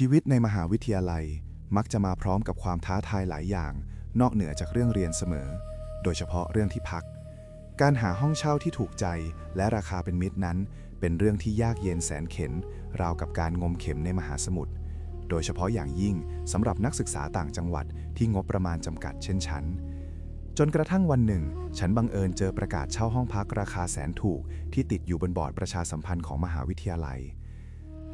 ชีวิตในมหาวิทยาลัยมักจะมาพร้อมกับความท้าทายหลายอย่าง นอกเหนือจากเรื่องเรียนเสมอ โดยเฉพาะเรื่องที่พัก การหาห้องเช่าที่ถูกใจและราคาเป็นมิตรนั้น เป็นเรื่องที่ยากเย็นแสนเข็น ราวกับการงมเข็มในมหาสมุทร โดยเฉพาะอย่างยิ่งสำหรับนักศึกษาต่างจังหวัดที่งบประมาณจำกัดเช่นฉัน จนกระทั่งวันหนึ่ง ฉันบังเอิญเจอประกาศเช่าห้องพักราคาแสนถูก ที่ติดอยู่บนบอร์ดประชาสัมพันธ์ของมหาวิทยาลัย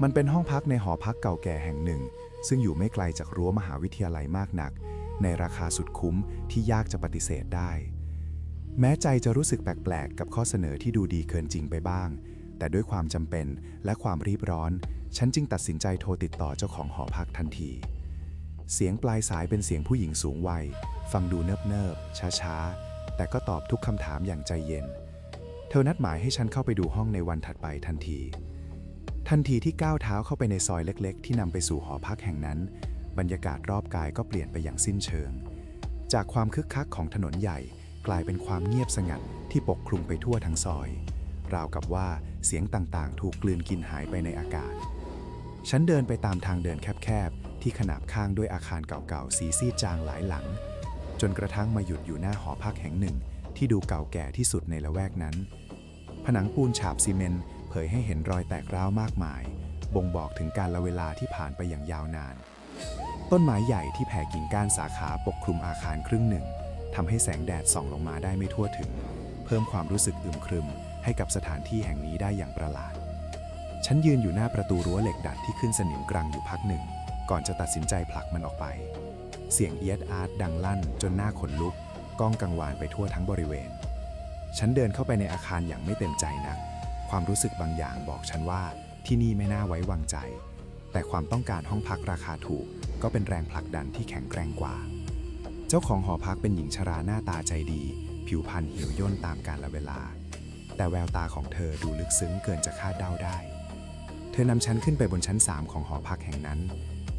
มันเป็นห้องพักในหอพักเก่าแก่แห่งหนึ่ง ซึ่งอยู่ไม่ไกลจากรั้วมหาวิทยาลัยมากนัก ในราคาสุดคุ้มที่ยากจะปฏิเสธได้ แม้ใจจะรู้สึกแปลกๆ กับข้อเสนอที่ดูดีเกินจริงไปบ้าง แต่ด้วยความจำเป็นและความรีบร้อน ฉันจึงตัดสินใจโทรติดต่อเจ้าของหอพักทันที เสียงปลายสายเป็นเสียงผู้หญิงสูงวัย ฟังดูเนิบๆช้าๆ แต่ก็ตอบทุกคำถามอย่างใจเย็น เธอนัดหมายให้ฉันเข้าไปดูห้องในวันถัดไปทันที ทันทีที่ก้าวเท้าเข้าไปในซอยเล็กๆ ที่นำไปสู่หอพักแห่งนั้น บรรยากาศรอบกายก็เปลี่ยนไปอย่างสิ้นเชิง จากความคึกคักของถนนใหญ่กลายเป็นความเงียบสงัดที่ปกคลุมไปทั่วทั้งซอย ราวกับว่าเสียงต่างๆ ถูกกลืนกินหายไปในอากาศ ฉันเดินไปตามทางเดินแคบๆ ที่ขนาบข้างด้วยอาคารเก่าๆ สีซีดจางหลายหลัง จนกระทั่งมาหยุดอยู่หน้าหอพักแห่งหนึ่ง ที่ดูเก่าแก่ที่สุดในละแวกนั้น ผนังปูนฉาบซีเมนต์ เผยให้เห็นรอยแตกร้าวมากมาย บ่งบอกถึงการละเวลาที่ผ่านไปอย่างยาวนาน ต้นไม้ใหญ่ที่แผ่กิ่งก้านสาขาปกคลุมอาคารครึ่งหนึ่งทำให้แสงแดดส่องลงมาได้ไม่ทั่วถึง เพิ่มความรู้สึกอึมครึม ให้กับสถานที่แห่งนี้ได้อย่างประหลาด ฉันยืนอยู่หน้าประตูรั้วเหล็กดัดที่ขึ้นสนิมกรังอยู่พักหนึ่ง ก่อนจะตัดสินใจผลักมันออกไป เสียงเอียดอาร์ตดังลั่น จนหน้าขนลุก ก้องกังวานไปทั่วทั้งบริเวณ ฉันเดินเข้าไปในอาคารอย่างไม่เต็มใจนัก ความรู้สึกบางอย่างบอกฉันว่าที่นี่ไม่น่าไว้วางใจ แต่ความต้องการห้องพักราคาถูก ก็เป็นแรงผลักดันที่แข็งแกร่งกว่า เจ้าของหอพักเป็นหญิงชราหน้าตาใจดี ผิวพรรณเหี่ยวย่นตามกาลเวลา แต่แววตาของเธอดูลึกซึ้งเกินจะคาดเดาได้ เธอนำฉันขึ้นไปบนชั้น 3 ของหอพักแห่งนั้น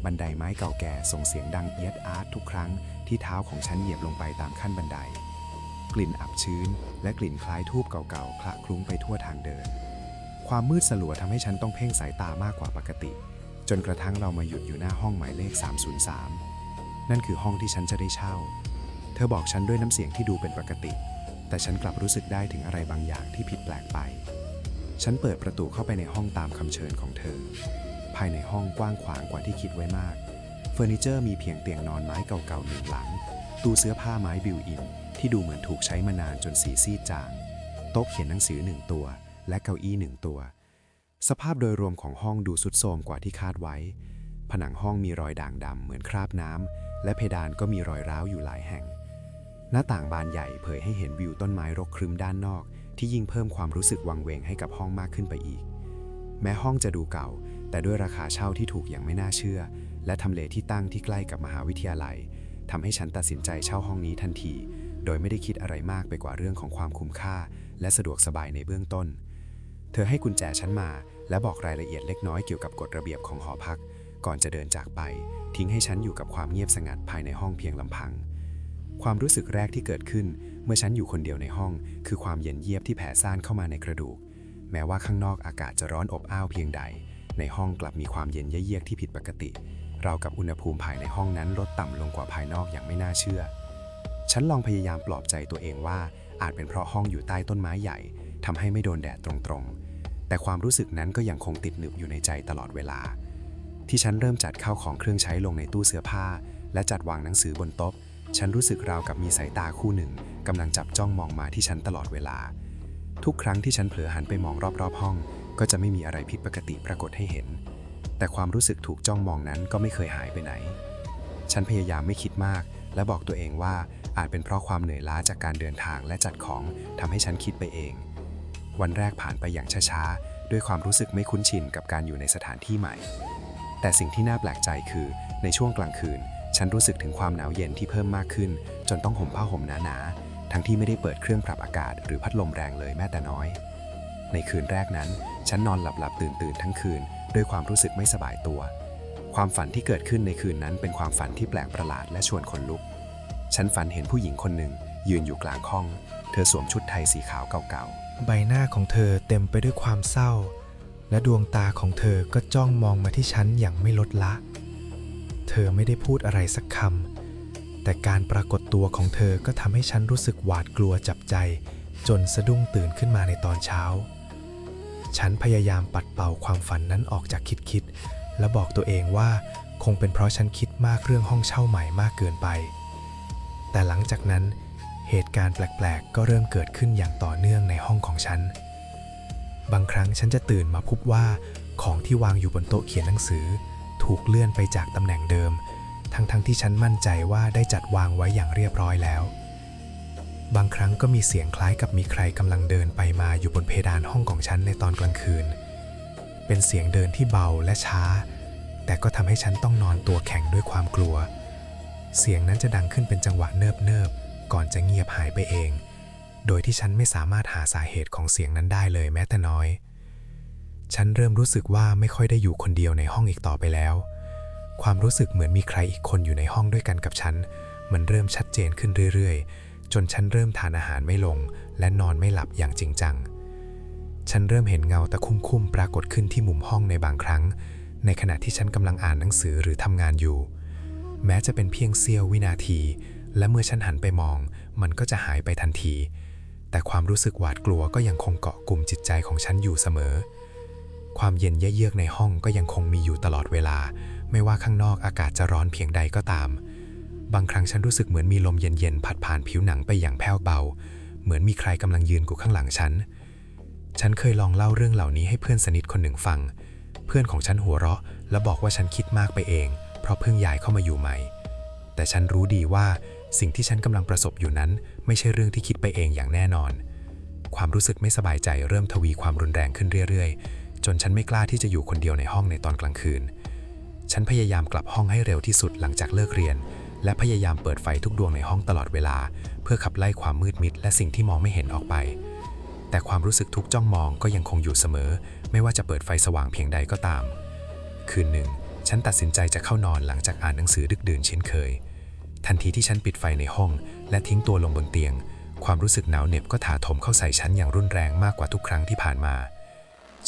บันไดไม้เก่าแก่ส่งเสียงดังเอียดอาร์ตทุกครั้งที่เท้าของฉันเหยียบลงไปตามขั้นบันได กลิ่นอับชื้น และกลิ่นคล้ายทูบเก่าๆคละคลุ้งไปทั่วทางเดิน ความมืดสลัวทำให้ฉันต้องเพ่งสายตามากกว่าปกติ จนกระทั่งเรามาหยุดอยู่หน้าห้องหมายเลข 303 นั่นคือห้องที่ฉันจะได้เช่า เธอบอกฉันด้วยน้ำเสียงที่ดูเป็นปกติ แต่ฉันกลับรู้สึกได้ถึงอะไรบางอย่างที่ผิดแปลกไป ฉันเปิดประตูเข้าไปในห้องตามคำเชิญของเธอ ภายในห้องกว้างขวางกว่าที่คิดไว้มากเฟอร์นิเจอร์มีเพียงเตียงนอนไม้เก่าๆหนึ่งหลัง ตู้เสื้อผ้าไม้บิวอิน ที่ดูเหมือนถูกใช้มานานจนสีซีดจาง โต๊ะเขียนหนังสือหนึ่งตัว และเก้าอี้หนึ่งตัว สภาพโดยรวมของห้องดูสุดโทรมกว่าที่คาดไว้ ผนังห้องมีรอยด่างดำเหมือนคราบน้ำและเพดานก็มีรอยร้าวอยู่หลายแห่ง หน้าต่างบานใหญ่เผยให้เห็นวิวต้นไม้รกครึมด้านนอก ที่ยิ่งเพิ่มความรู้สึกวังเวงให้กับห้องมากขึ้นไปอีก แม้ห้องจะดูเก่า แต่ด้วยราคาเช่าที่ถูกอย่างไม่น่าเชื่อ และทำเลที่ตั้งที่ใกล้กับมหาวิทยาลัย ทำให้ฉันตัดสินใจเช่าห้องนี้ทันที โดยไม่ได้คิดอะไรมากไปกว่าเรื่องของความคุ้มค่า และสะดวกสบายในเบื้องต้น เธอให้กุญแจฉันมา และบอกรายละเอียดเล็กน้อยเกี่ยวกับกฎระเบียบของหอพัก ก่อนจะเดินจากไป ทิ้งให้ฉันอยู่กับความเงียบสงัดภายในห้องเพียงลำพัง ความรู้สึกแรกที่เกิดขึ้น เมื่อฉันอยู่คนเดียวในห้อง คือความเย็นเยียบที่แผ่ซ่านเข้ามาในกระดูก แม้ว่าข้างนอกอากาศจะร้อนอบอ้าวเพียงใด ในห้องกลับมีความเย็นเยือกที่ผิดปกติ ราวกับอุณหภูมิภายในห้องนั้นลดต่ำลงกว่าภายนอกอย่างไม่น่าเชื่อ ฉันลองพยายามปลอบใจตัวเองว่าอาจเป็นเพราะห้องอยู่ใต้ต้นไม้ใหญ่ทำให้ไม่โดนแดดตรงๆ แต่ความรู้สึกนั้นก็ยังคงติดหนึบอยู่ในใจตลอดเวลา ที่ฉันเริ่มจัดข้าวของเครื่องใช้ลงในตู้เสื้อผ้า และจัดวางหนังสือบนโต๊ะ ฉันรู้สึกราวกับมีสายตาคู่หนึ่งกำลังจับจ้องมองมาที่ฉันตลอดเวลา ทุกครั้งที่ฉันเผลอหันไปมองรอบๆห้อง ก็จะไม่มีอะไรผิดปกติปรากฏให้เห็น แต่ความรู้สึกถูกจ้องมองนั้นก็ไม่เคยหายไปไหน ฉันพยายามไม่คิดมาก และบอกตัวเองว่าอาจเป็นเพราะความเหนื่อยล้าจากการเดินทางและจัดของทำให้ฉันคิดไปเอง วันแรกผ่านไปอย่างช้าๆ ด้วยความรู้สึกไม่คุ้นชินกับการอยู่ในสถานที่ใหม่ แต่สิ่งที่น่าแปลกใจคือ ในช่วงกลางคืน ฉันรู้สึกถึงความหนาวเย็นที่เพิ่มมากขึ้น จนต้องห่มผ้าห่มหนาๆ ทั้งที่ไม่ได้เปิดเครื่องปรับอากาศ หรือพัดลมแรงเลยแม้แต่น้อย ในคืนแรกนั้น ฉันนอนหลับๆตื่นๆทั้งคืน ด้วยความรู้สึกไม่สบายตัว ความฝันที่เกิดขึ้นในคืนนั้นเป็นความฝันที่แปลกประหลาดและชวนขนลุก ฉันฝันเห็นผู้หญิงคนหนึ่งยืนอยู่กลางห้อง เธอสวมชุดไทยสีขาวเก่าๆ ใบหน้าของเธอเต็มไปด้วยความเศร้า และดวงตาของเธอก็จ้องมองมาที่ฉันอย่างไม่ลดละ เธอไม่ได้พูดอะไรสักคำ แต่การปรากฏตัวของเธอก็ทำให้ฉันรู้สึกหวาดกลัวจับใจ จนสะดุ้งตื่นขึ้นมาในตอนเช้า ฉันพยายามปัดเป่าความฝันนั้นออกจากคิดคิดๆและบอกตัวเองว่าคงเป็นเพราะฉันคิดมากเรื่องห้องเช่าใหม่มากเกินไป แต่หลังจากนั้นเหตุการณ์แปลกๆ ก็เริ่มเกิดขึ้นอย่างต่อเนื่องในห้องของฉัน บางครั้งฉันจะตื่นมาพบว่าของที่วางอยู่บนโต๊ะเขียนหนังสือ ถูกเลื่อนไปจากตำแหน่งเดิม ทั้งๆทที่ฉันมั่นใจว่าได้จัดวางไว้อย่างเรียบร้อยแล้ว บางครั้งก็มีเสียงคล้ายกับมีใครกำลังเดินไปมาอยู่บนเพดานห้องของฉันในตอนกลางคืน เป็นเสียงเดินที่เบาและช้า แต่ก็ทำให้ฉันต้องนอนตัวแข็งด้วยความกลัว เสียงนั้นจะดังขึ้นเป็นจังหวะเนิบๆ ก่อนจะเงียบหายไปเอง โดยที่ฉันไม่สามารถหาสาเหตุของเสียงนั้นได้เลยแม้แต่น้อย ฉันเริ่มรู้สึกว่าไม่ค่อยได้อยู่คนเดียวในห้องอีกต่อไปแล้ว ความรู้สึกเหมือนมีใครอีกคนอยู่ในห้องด้วยกันกับฉัน มันเริ่มชัดเจนขึ้นเรื่อยๆ จนฉันเริ่มทานอาหารไม่ลง และนอนไม่หลับอย่างจริงจัง ฉันเริ่มเห็นเงาตะคุ่มๆปรากฏขึ้นที่มุมห้องในบางครั้ง ในขณะที่ฉันกำลังอ่านหนังสือหรือทำงานอยู่ แม้จะเป็นเพียงเสี้ยววินาที และเมื่อฉันหันไปมอง มันก็จะหายไปทันที แต่ความรู้สึกหวาดกลัวก็ยังคงเกาะกลุ่มจิตใจของฉันอยู่เสมอ ความเย็นเยือกในห้องก็ยังคงมีอยู่ตลอดเวลา ไม่ว่าข้างนอกอากาศจะร้อนเพียงใดก็ตาม บางครั้งฉันรู้สึกเหมือนมีลมเย็นๆพัดผ่านผิวหนังไปอย่างแผ่วเบา เหมือนมีใครกำลังยืนกูข้างหลังฉัน ฉันเคยลองเล่าเรื่องเหล่านี้ให้เพื่อนสนิทคนหนึ่งฟัง เพื่อนของฉันหัวเราะ และบอกว่าฉันคิดมากไปเอง เพราะเพิ่งย้ายเข้ามาอยู่ใหม่ แต่ฉันรู้ดีว่าสิ่งที่ฉันกำลังประสบอยู่นั้น ไม่ใช่เรื่องที่คิดไปเองอย่างแน่นอน ความรู้สึกไม่สบายใจเริ่มทวีความรุนแรงขึ้นเรื่อยๆ จนฉันไม่กล้าที่จะอยู่คนเดียวในห้องในตอนกลางคืน ฉันพยายามกลับห้องให้เร็วที่สุดหลังจากเลิกเรียน และพยายามเปิดไฟทุกดวงในห้องตลอดเวลา เพื่อขับไล่ความมืดมิด และสิ่งที่มองไม่เห็นออกไป แต่ความรู้สึกทุกจ้องมองก็ยังคงอยู่เสมอ ไม่ว่าจะเปิดไฟสว่างเพียงใดก็ตาม คืนหนึ่ง ฉันตัดสินใจจะเข้านอนหลังจากอ่านหนังสือดึกดื่นเช่นเคย ทันทีที่ฉันปิดไฟในห้อง และทิ้งตัวลงบนเตียง ความรู้สึกหนาวเหน็บก็ถาโถมเข้าใส่ฉันอย่างรุนแรงมากกว่าทุกครั้งที่ผ่านมา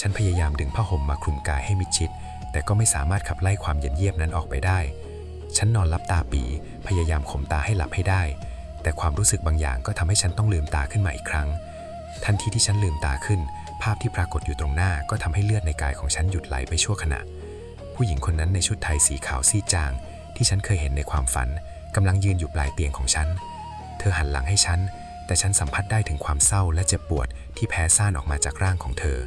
ฉันพยายามดึงผ้าห่มมาคลุมกายให้มิดชิด แต่ก็ไม่สามารถขับไล่ความเย็นเยียบนั้นออกไปได้ ฉันนอนลับตาปี พยายามข่มตาให้หลับให้ได้ แต่ความรู้สึกบางอย่างก็ทำให้ฉันต้องลืมตาขึ้นมาอีกครั้ง ทันทีที่ฉันลืมตาขึ้น ภาพที่ปรากฏอยู่ตรงหน้าก็ทำให้เลือดในกายของฉันหยุดไหลไปชั่วขณะ ผู้หญิงคนนั้นในชุดไทยสีขาวซีดจาง ที่ฉันเคยเห็นในความฝันกำลังยืนอยู่ปลายเตียงของฉัน เธอหันหลังให้ฉัน แต่ฉันสัมผัสได้ถึงความเศร้าและเจ็บปวดที่แพ้ซ่านออกมาจากร่างของเธอ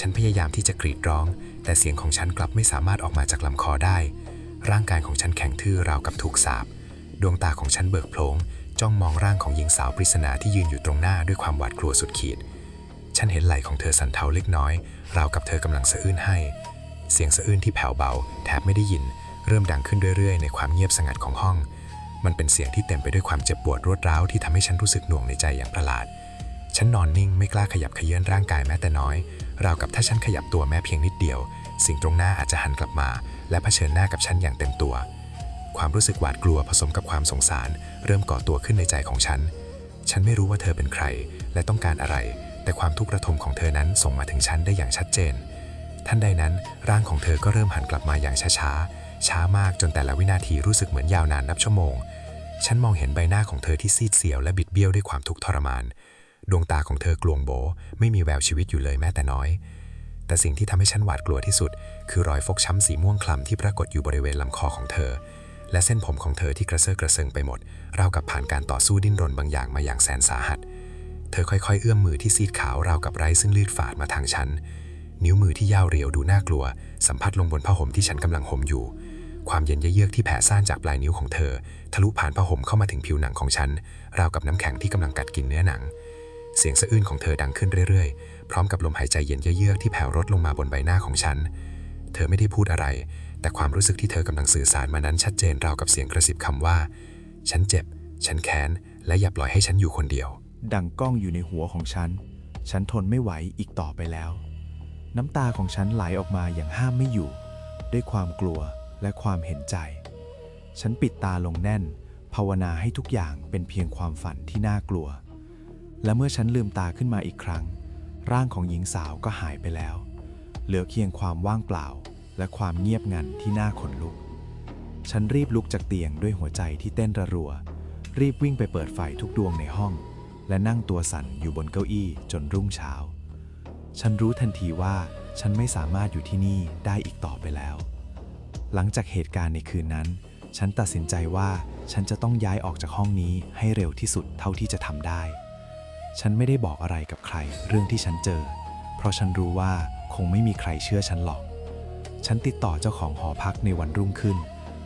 ฉันพยายามที่จะกรีดร้อง แต่เสียงของฉันกลับไม่สามารถออกมาจากลำคอได้ ร่างกายของฉันแข็งทื่อราวกับถูกสาบ ดวงตาของฉันเบิกโพลงจ้องมองร่างของหญิงสาวปริศนาที่ยืนอยู่ตรงหน้าด้วยความหวาดกลัวสุดขีด ฉันเห็นไหล่ของเธอสั่นเทาเล็กน้อย ราวกับเธอกำลังสะอื้นให้ เสียงสะอื้นที่แผ่วเบา แทบไม่ได้ยิน เริ่มดังขึ้นเรื่อยๆ ในความเงียบสงัดของห้อง มันเป็นเสียงที่เต็มไปด้วยความเจ็บปวดรวดร้าวที่ทำให้ฉันรู้สึกหน่วงในใจอย่างประหลาด ฉันนอนนิ่งไม่กล้าขยับเขยื้อนร่างกายแม้แต่น้อย ราวกับถ้าฉันขยับตัวแม้เพียงนิดเดียว สิ่งตรงหน้าอาจจะหันกลับมา และเผชิญหน้ากับฉันอย่างเต็มตัว ความรู้สึกหวาดกลัวผสมกับความสงสาร เริ่มก่อตัวขึ้นในใจของฉัน ฉันไม่รู้ว่าเธอเป็นใคร และต้องการอะไร แต่ความทุกข์ระทมของเธอนั้นส่งมาถึงฉันได้อย่างชัดเจน ท่านใดนั้นร่างของเธอก็เริ่มหันกลับมาอย่างช้าๆ ช้ามากจนแต่ละวินาทีรู้สึกเหมือนยาวนานนับชั่วโมง ฉันมองเห็นใบหน้าของเธอที่ซีดเซียวและบิดเบี้ยวด้วยความทุกข์ทรมาน ดวงตาของเธอกลวงโบ ไม่มีแววชีวิตอยู่เลยแม้แต่น้อย แต่สิ่งที่ทำให้ฉันหวาดกลัวที่สุด คือรอยฟกช้ำสีม่วงคล้ำที่ปรากฏอยู่บริเวณลำคอของเธอ และเส้นผมของเธอที่กระเซาะกระเซิงไปหมดราวกับผ่านการต่อสู้ดิ้นรนบางอย่างมาอย่างแสนสาหัส เธอค่อยๆ เอื้อมมือที่ซีดขาวราวกับไร้ซึ่งลืดฝาดมาทางฉัน นิ้วมือที่ยาวเรียวดูน่ากลัว สัมผัสลงบนผ้าห่มที่ฉันกำลังห่มอยู่ ความเย็นเยือกที่แผ่ซ่านจากปลายนิ้วของเธอ ทะลุผ่านผ้าห่มเข้ามาถึงผิวหนังของฉัน ราวกับน้ำแข็งที่กำลังกัดกินเนื้อหนัง เสียงสะอื้นของเธอดังขึ้นเรื่อยๆ พร้อมกับลมหายใจเย็นเยือกที่แผ่วรดลงมาบนใบหน้าของฉัน เธอไม่ได้พูดอะไร แต่ความรู้สึกที่เธอกำลังสื่อสารมานั้นชัดเจนราวกับเสียงกระซิบคำว่า ฉันเจ็บ ฉันแค้น และอย่าปล่อยให้ฉันอยู่คนเดียว ดังก้องอยู่ในหัวของฉัน ฉันทนไม่ไหวอีกต่อไปแล้ว น้ำตาของฉันไหลออกมาอย่างห้ามไม่อยู่ ด้วยความกลัวและความเห็นใจ ฉันปิดตาลงแน่น ภาวนาให้ทุกอย่างเป็นเพียงความฝันที่น่ากลัว และเมื่อฉันลืมตาขึ้นมาอีกครั้ง ร่างของหญิงสาวก็หายไปแล้ว เหลือเพียงความว่างเปล่า และความเงียบงันที่น่าขนลุก ฉันรีบลุกจากเตียงด้วยหัวใจที่เต้นระรัว รีบวิ่งไปเปิดไฟทุกดวงในห้อง และนั่งตัวสั่นอยู่บนเก้าอี้จนรุ่งเช้า ฉันรู้ทันทีว่าฉันไม่สามารถอยู่ที่นี่ได้อีกต่อไปแล้ว หลังจากเหตุการณ์ในคืนนั้น ฉันตัดสินใจว่าฉันจะต้องย้ายออกจากห้องนี้ให้เร็วที่สุดเท่าที่จะทำได้ ฉันไม่ได้บอกอะไรกับใครเรื่องที่ฉันเจอ เพราะฉันรู้ว่าคงไม่มีใครเชื่อฉันหรอก ฉันติดต่อเจ้าของหอพักในวันรุ่งขึ้น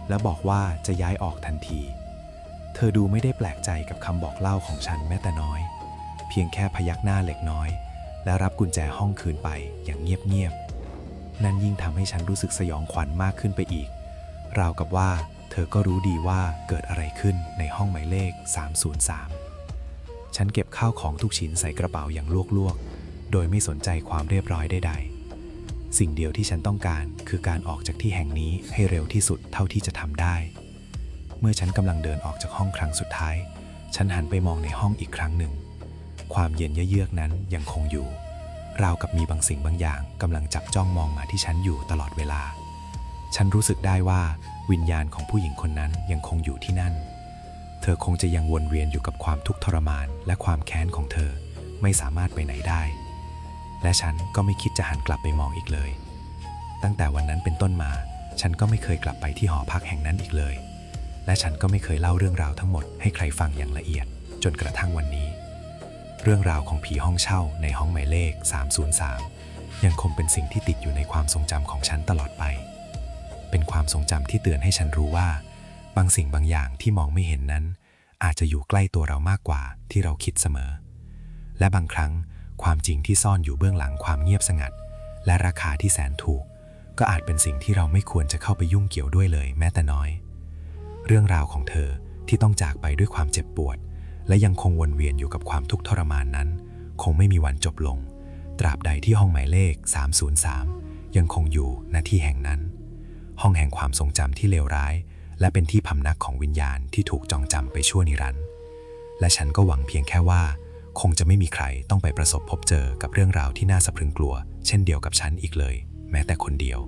และบอกว่าจะย้ายออกทันที เธอดูไม่ได้แปลกใจกับคำบอกเล่าของฉันแม้แต่น้อย เพียงแค่พยักหน้าเล็กน้อย และรับกุญแจห้องคืนไปอย่างเงียบๆ นั่นยิ่งทำให้ฉันรู้สึกสยองขวัญมากขึ้นไปอีก ราวกับว่าเธอก็รู้ดีว่าเกิดอะไรขึ้นในห้องหมายเลข 303 ฉันเก็บข้าวของทุกชิ้นใส่กระเป๋าอย่างลวกๆ โดยไม่สนใจความเรียบร้อยใดๆ สิ่งเดียวที่ฉันต้องการคือการออกจากที่แห่งนี้ให้เร็วที่สุดเท่าที่จะทำได้ เมื่อฉันกำลังเดินออกจากห้องครั้งสุดท้าย ฉันหันไปมองในห้องอีกครั้งหนึ่ง ความเย็นเยือกนั้นยังคงอยู่ ราวกับมีบางสิ่งบางอย่างกำลังจับจ้องมองมาที่ฉันอยู่ตลอดเวลา ฉันรู้สึกได้ว่าวิญญาณของผู้หญิงคนนั้นยังคงอยู่ที่นั่น ธอคงจะยังวนเวียนอยู่กับความทุกข์ทรมานและความแค้นของเธอไม่สามารถไปไหนได้ และฉันก็ไม่คิดจะหันกลับไปมองอีกเลย ตั้งแต่วันนั้นเป็นต้นมา ฉันก็ไม่เคยกลับไปที่หอพักแห่งนั้นอีกเลย และฉันก็ไม่เคยเล่าเรื่องราวทั้งหมดให้ใครฟังอย่างละเอียด จนกระทั่งวันนี้ เรื่องราวของผีห้องเช่าในห้องหมายเลข 303 ยังคงเป็นสิ่งที่ติดอยู่ในความทรงจำของฉันตลอดไป เป็นความทรงจำที่เตือนให้ฉันรู้ว่า บางสิ่งบางอย่างที่มองไม่เห็นนั้น อาจจะอยู่ใกล้ตัวเรามากกว่าที่เราคิดเสมอ และบางครั้งความจริงที่ซ่อนอยู่เบื้องหลังความเงียบสงัด และราคาที่แสนถูก ก็อาจเป็นสิ่งที่เราไม่ควรจะเข้าไปยุ่งเกี่ยวด้วยเลยแม้แต่น้อย เรื่องราวของเธอที่ต้องจากไปด้วยความเจ็บปวด และยังคงวนเวียนอยู่กับความทุกข์ทรมานนั้น คงไม่มีวันจบลง ตราบใดที่ห้องหมายเลข 303 ยังคงอยู่ณที่แห่งนั้น ห้องแห่งความทรงจำที่เลวร้าย และเป็นที่พำนักของวิญญาณที่ถูกจองจำไปชั่วนิรันดร์และฉันก็หวังเพียงแค่ว่า คงจะไม่มีใครต้องไปประสบพบเจอกับเรื่องราวที่น่าสะพรึงกลัว เช่นเดียวกับฉันอีกเลย แม้แต่คนเดียว